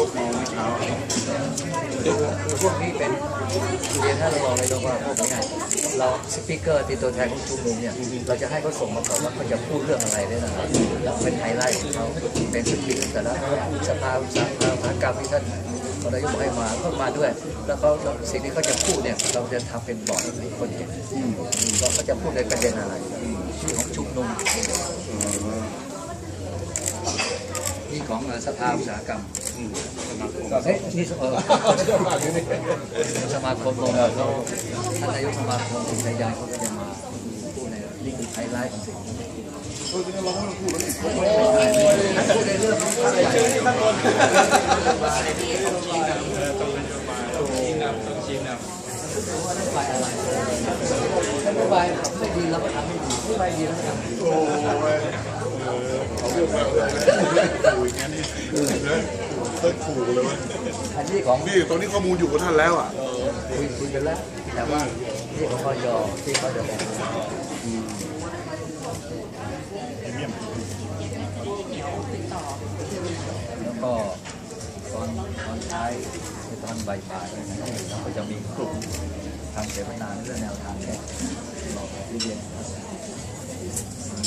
ายกมาเมื่อเช้าคือพวกนี้เป็นเรียนท่านรองนายกว่าพวกนี้เราสปีกเกอร์ที่ตัวแทนของชุมนุมเนี่ยเราจะให้เขาส่งมาก่อนว่าเขาจะพูดเรื่องอะไรได้นะครับเราเป็นไฮไลท์ของเขาเป็นสปีกแต่ละสภาอุตสาหกรรมอุตสาหกรรมที่ท่านนายกบอกให้มาก็มาด้วย แล้วเขาสิ่งที่เขาจะพูดเนี่ยเราจะทำเป็นบอร์ดให้คนเห็นว่าเขาจะพูดในประเด็นอะไรที่ของชุมนุมนี่ของสภาอุตสาหกรรม เฮ้ยนี่เออสมาคมลงเขาท่านนายกสมาคมชายยานเขาก็จะมาพูดในนี่คือไฮไลท์ของสิ่งนี้เออจริงๆเราก็ต้องพูดแล้วนี่ท่านพูดในเรื่องของอะไรท่านนโยบายอะไรนโยบายทำไม่ดีเราก็ทำให้ดีนโยบายดีเราก็ทำให้ดีโอ้ยเออเขาเรียกว่าอะไรนะขู่อย่างนี้นะเลิกขู่เลยว่าอันนี้ของนี่ตอนนี้ข้อมูลอยู่กับท่านแล้วอะคุยคุยกันแล้ว แต่ว่าที่ของพยที่เขาจะแบ่งแล้วก็ตอนตอนท้ายตอนบ่ายๆเราก็จะมีกลุ่มทำเสวนาเรื่องแนวทางแก้หลอกที่เรียน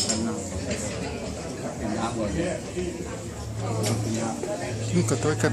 กันนำเป็นน้ำก่อน nunca troca